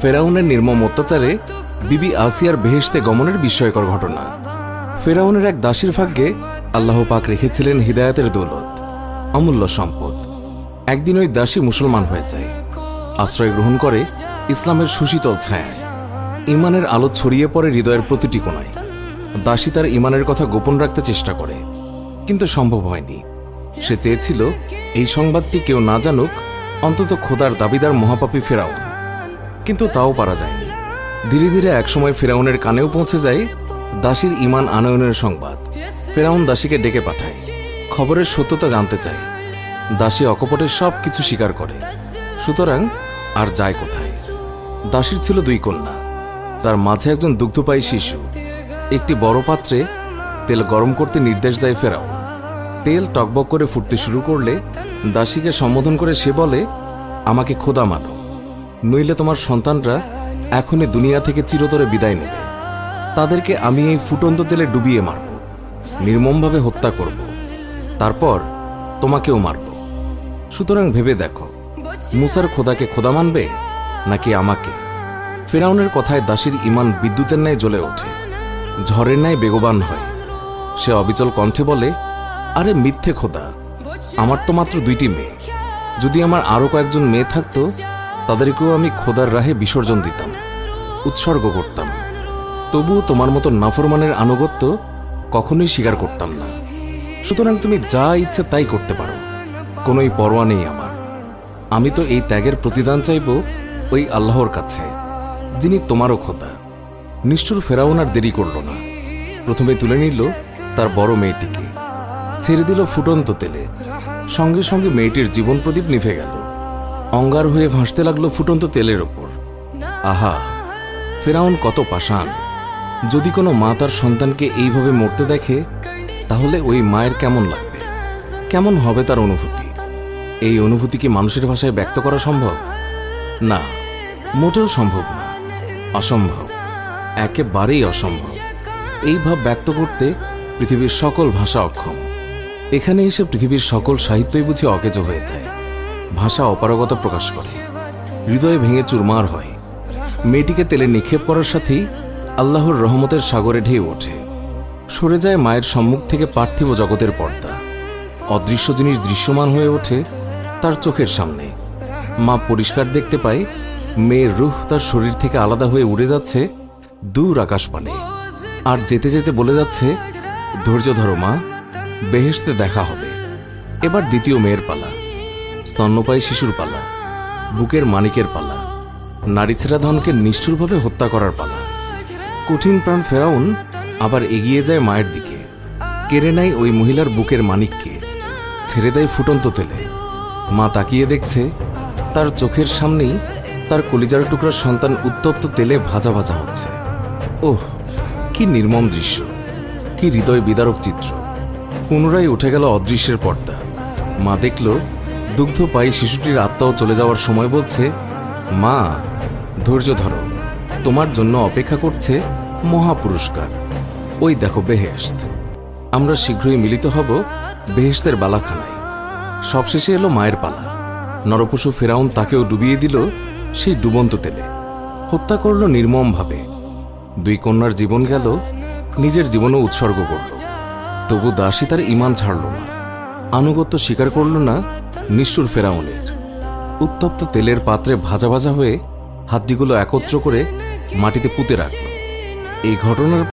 ফেরাউনের নির্মম অত্যাচারে বিবি আসিয়ার বেহেশতে গমনের বিস্ময়কর ঘটনা। ফেরাউনের এক দাসীর ভাগ্যে আল্লাহ পাক রেখেছিলেন হৃদায়তের দৌলত, অমূল্য সম্পদ। একদিন ওই দাসী মুসলমান হয়ে যায়। আশ্রয় গ্রহণ করে ইসলামের সুশীতল ছায়ায়। ইমানের আলো ছড়িয়ে পড়ে হৃদয়ের প্রতিটি কোণায়। দাসী তার ইমানের কথা গোপন রাখতে চেষ্টা করে, কিন্তু সম্ভব হয়নি। সে চেয়েছিল, এই সংবাদটি কেউ না জানুক, অন্তত খোদার দাবিদার মহাপাপী ফেরাউন কিন্তু তাও পারা যায়নি। ধীরে ধীরে একসময় ফেরাউনের কানেও পৌঁছে যায় দাসীর ইমান আনয়নের সংবাদ। ফেরাউন দাসীকে ডেকে পাঠায়। খবরের সত্যতা জানতে চায়। দাসী অকপটে সব কিছু স্বীকার করে। সুতরাং আর যায় কোথায়? দাসীর ছিল দুই কন্যা। তার মাঝে একজন দুগ্ধপায়ী শিশু। একটি বড় পাত্রে তেল গরম করতে নির্দেশ দেয় ফেরাউন। তেল টকবক করে ফুটতে শুরু করলে দাসীকে সম্বোধন করে সে বলে, আমাকে খোদা মানো। নইলে তোমার সন্তানরা এখনই দুনিয়া থেকে চিরতরে বিদায় নেবে। তাদেরকে আমি এই ফুটন্ত তেলে ডুবিয়ে মারব, নির্মমভাবে হত্যা করব। তারপর তোমাকেও মারব। সুতরাং ভেবে দেখো, মুসার খোদাকে খোদা মানবে নাকি আমাকে? ফেরাউনের কথায় দাসীর ইমান বিদ্যুতের ন্যায় জ্বলে ওঠে, ঝড়ের ন্যায় বেগবান হয়। সে অবিচল কণ্ঠে বলে, আরে মিথ্যে খোদা, আমার তো মাত্র দুইটি মেয়ে। যদি আমার আরও কয়েকজন মেয়ে থাকতো তাদেরকেও আমি খোদার রাহে বিসর্জন দিতাম, উৎসর্গ করতাম। তবুও তোমার মতো নাফরমানের আনুগত্য কখনোই স্বীকার করতাম না। সুতরাং তুমি যা ইচ্ছে তাই করতে পারো। কোনোই পরোয়া নেই আমার। আমি তো এই ত্যাগের প্রতিদান চাইব ওই আল্লাহর কাছে, যিনি তোমারও খোদা। নিষ্ঠুর ফেরাউন আর দেরি করল না। প্রথমে তুলে নিল তার বড় মেয়েটিকে। ছেড়ে দিল ফুটন্ত তেলে। সঙ্গে সঙ্গে মেয়েটির জীবন প্রদীপ নিভে গেল। অঙ্গার হয়ে ভাসতে লাগল ফুটন্ত তেলের ওপর। আহা, ফেরাউন কত পাষাণ। যদি কোনো মা তার সন্তানকে এইভাবে মরতে দেখে, তাহলে ওই মায়ের কেমন লাগবে? কেমন হবে তার অনুভূতি? এই অনুভূতি কি মানুষের ভাষায় ব্যক্ত করা সম্ভব? না, মোটেও সম্ভব না। অসম্ভব, একেবারেই অসম্ভব। এই ভাব ব্যক্ত করতে পৃথিবীর সকল ভাষা অক্ষম। এখানে এসে পৃথিবীর সকল সাহিত্যই বুঝি অকেজ হয়ে যায়। ভাষা অপারগতা প্রকাশ করে। হৃদয়ে ভেঙে চুরমার হয়। মেয়েটিকে তেলে নিক্ষেপ করার সাথেই আল্লাহর রহমতের সাগরে ঢেউ ওঠে। সরে যায় মায়ের সম্মুখ থেকে পার্থিব জগতের পর্দা। অদৃশ্য জিনিস দৃশ্যমান হয়ে ওঠে তার চোখের সামনে। মা পরিষ্কার দেখতে পায়, মেয়ের রুহ তার শরীর থেকে আলাদা হয়ে উড়ে যাচ্ছে দূর আকাশপানে। আর যেতে যেতে বলে যাচ্ছে, ধৈর্য ধরো মা, বেহেশতে দেখা হবে। এবার দ্বিতীয় মেয়ের পালা। স্তন্যপায়ী শিশুর পালা, বুকের মানিকের পালা, নারী ছেড়া ধনকে নিষ্ঠুরভাবে হত্যা করার পালা। কঠিন প্রাণ ফেরাউন আবার এগিয়ে যায় মায়ের দিকে। কেড়ে নেয় ওই মহিলার বুকের মানিককে। ছেড়ে দেয় ফুটন্ত তেলে। মা তাকিয়ে দেখছে, তার চোখের সামনেই তার কলিজার টুকরার সন্তান উত্তপ্ত তেলে ভাজা ভাজা হচ্ছে। ওহ, কি নির্মম দৃশ্য, কি হৃদয় বিদারক চিত্র। পুনরায় উঠে গেল অদৃশ্যের পর্দা। মা দেখল দুগ্ধ পাই শিশুটির আত্মাও চলে যাওয়ার সময় বলছে, মা, ধৈর্য ধরো। তোমার জন্য অপেক্ষা করছে মহাপুরস্কার। ওই দেখো বেহেশত। আমরা শীঘ্রই মিলিত হব বেহেশতের বালাখানায়। সবশেষে এলো মায়ের পালা। নরপশু ফেরাউন তাকেও ডুবিয়ে দিল সেই ডুবন্ত তেলে। হত্যা করল নির্মমভাবে। দুই কন্যার জীবন গেল, নিজের জীবনও উৎসর্গ করল। তবু দাসী তার ইমান ছাড়ল না। আনুগত্য স্বীকার করল না নিষ্ঠুর ফেরাউনের। উত্তপ্ত তেলের পাত্রে ভাজা ভাজা হয়ে হাড্ডিগুলো একত্র করে মাটিতে পুঁতে রাখল। এই ঘটনার